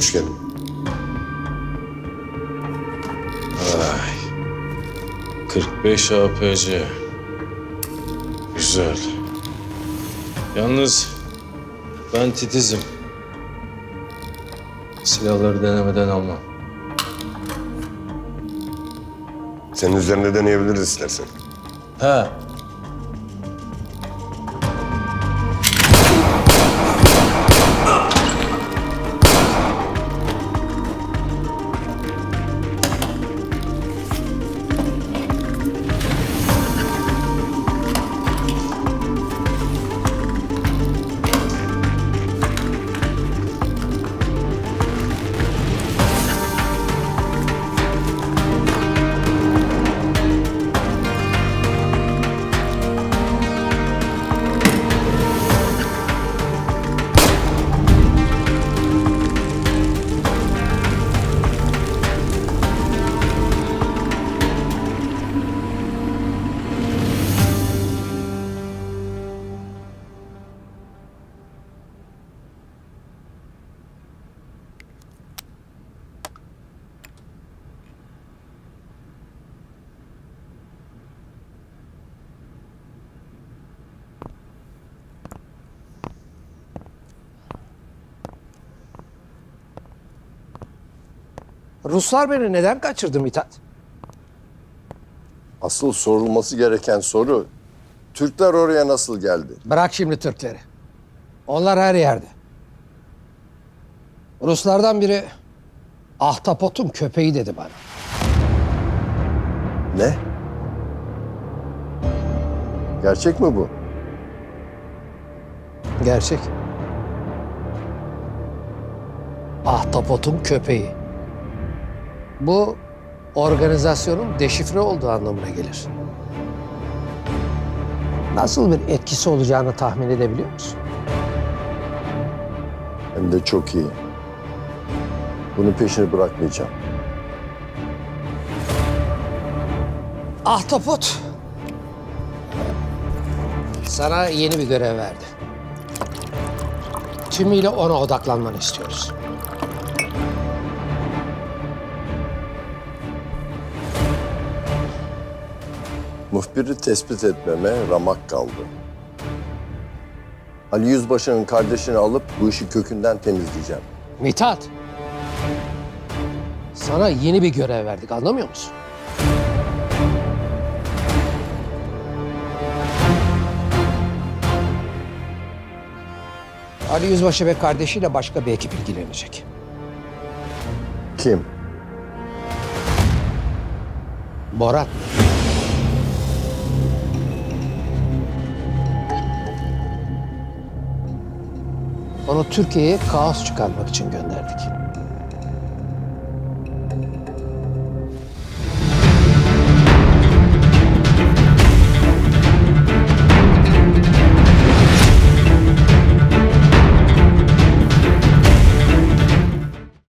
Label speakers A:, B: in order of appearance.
A: geldin.
B: Ay. 45 APC. Güzel. Yalnız ben titizim. Silahları denemeden almam.
A: Senin üzerinde deneyebiliriz istersen.
B: He.
C: Ruslar beni neden kaçırdı Mithat?
A: Asıl sorulması gereken soru, Türkler oraya nasıl geldi?
C: Bırak şimdi Türkleri. Onlar her yerde. Ruslardan biri ahtapotun köpeği dedi bana.
A: Ne? Gerçek mi bu?
C: Gerçek. Ahtapotun köpeği. Bu organizasyonun deşifre olduğu anlamına gelir. Nasıl bir etkisi olacağını tahmin edebiliyor musun?
A: Hem de çok iyi. Bunun peşini bırakmayacağım.
C: Ahtapot sana yeni bir görev verdi. Tümüyle ona odaklanmanı istiyoruz.
A: Muhbiri tespit etmeme ramak kaldı. Ali Yüzbaşı'nın kardeşini alıp bu işi kökünden temizleyeceğim.
C: Mithat. Sana yeni bir görev verdik anlamıyor musun? Ali Yüzbaşı ve kardeşiyle başka bir ekip ilgilenecek.
A: Kim?
C: Borat. Onu Türkiye'ye kaos çıkarmak için gönderdik.